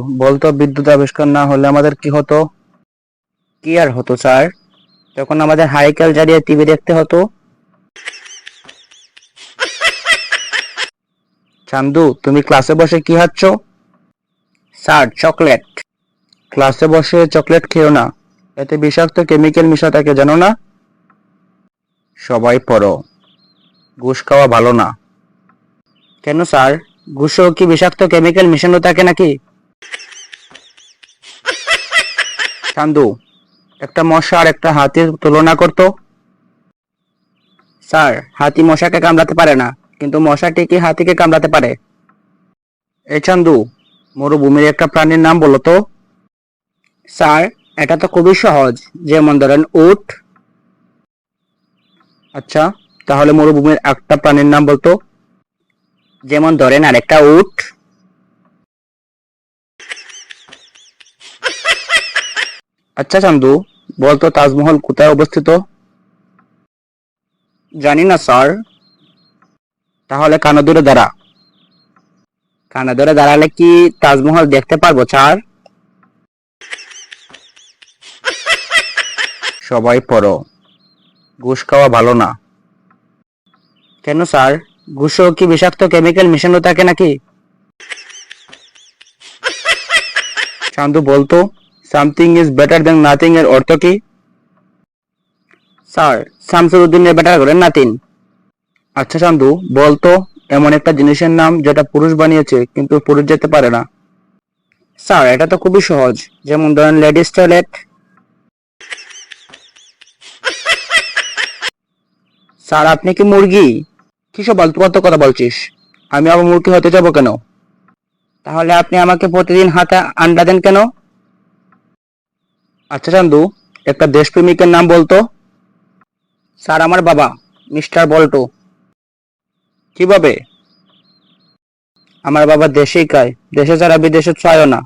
বলতো, বিদ্যুৎ আবিষ্কার না হলে আমাদের কি হতো? কি আর হতো, স্যার? তখন আমাদের হাইকেল জ্বালিয়ে টিভি দেখতে হতো। চান্দু, তুমি ক্লাসে বসে কি খাচ্ছ স্যার, চকলেট। ক্লাসে বসে চকলেট খেও না। এতে বিষাক্ত কেমিক্যাল মিশা থাকে, জানো না? সবাই পড়ো। ঘুষ খাওয়া ভালো না। কেন, স্যার? ঘুষেও কি বিষাক্ত কেমিক্যাল মিশানো থাকে নাকি? চান্দু, একটা মশা আর একটা হাতির তুলনা করতো। স্যার, হাতি মশাকে কামড়াতে পারে না, কিন্তু মশাটি কি হাতিকে কামড়াতে পারে। এই চান্দু, মরুভূমির একটা প্রাণীর নাম বলো তো। স্যার, এটা তো খুবই সহজ, যেমন ধরেন উট। আচ্ছা তাহলে মরুভূমির একটা প্রাণীর নাম বলতো। যেমন ধরেন আরেকটা উট। আচ্ছা চান্দু, বলতো তাজমহল কোথায় অবস্থিত? জানি না, স্যার। তাহলে কানা দূরে দাঁড়া। কানা দূরে দাঁড়ালে কি তাজমহল দেখতে পারব, স্যার? সবাই পড়ো। ঘুষ খাওয়া ভালো না। কেন, স্যার? ঘুষেও কি বিষাক্ত কেমিক্যাল মিশানো থাকে নাকি? চান্দু, বলতো something is better than nothing এর অর্থ কি? স্যার শামসুর উদ্দিনের বেটার করেন নাতিন। আচ্ছা চান্দু বলতো এমন একটা জিনিসের নাম যেটা পুরুষ বানিয়েছে, কিন্তু পুরুষ যেতে পারে না। স্যার এটা তো খুবই সহজ। যেমন ধরেন লেডিস টয়লেট স্যার আপনি কি মুরগি? কিসব বলতো কত কথা বলছিস? আমি আবার মুরগি হতে যাব কেন? তাহলে আপনি আমাকে প্রতিদিন হাতে আন্ডা দেন কেন? আচ্ছা চান্দু, একটা দেশপ্রেমিকের নাম বলতো? স্যার, আমার বাবা, মিস্টার বল্টো। কীভাবে? আমার বাবা দেশেই কায়, দেশে ছাড়া বিদেশে চায়ও না।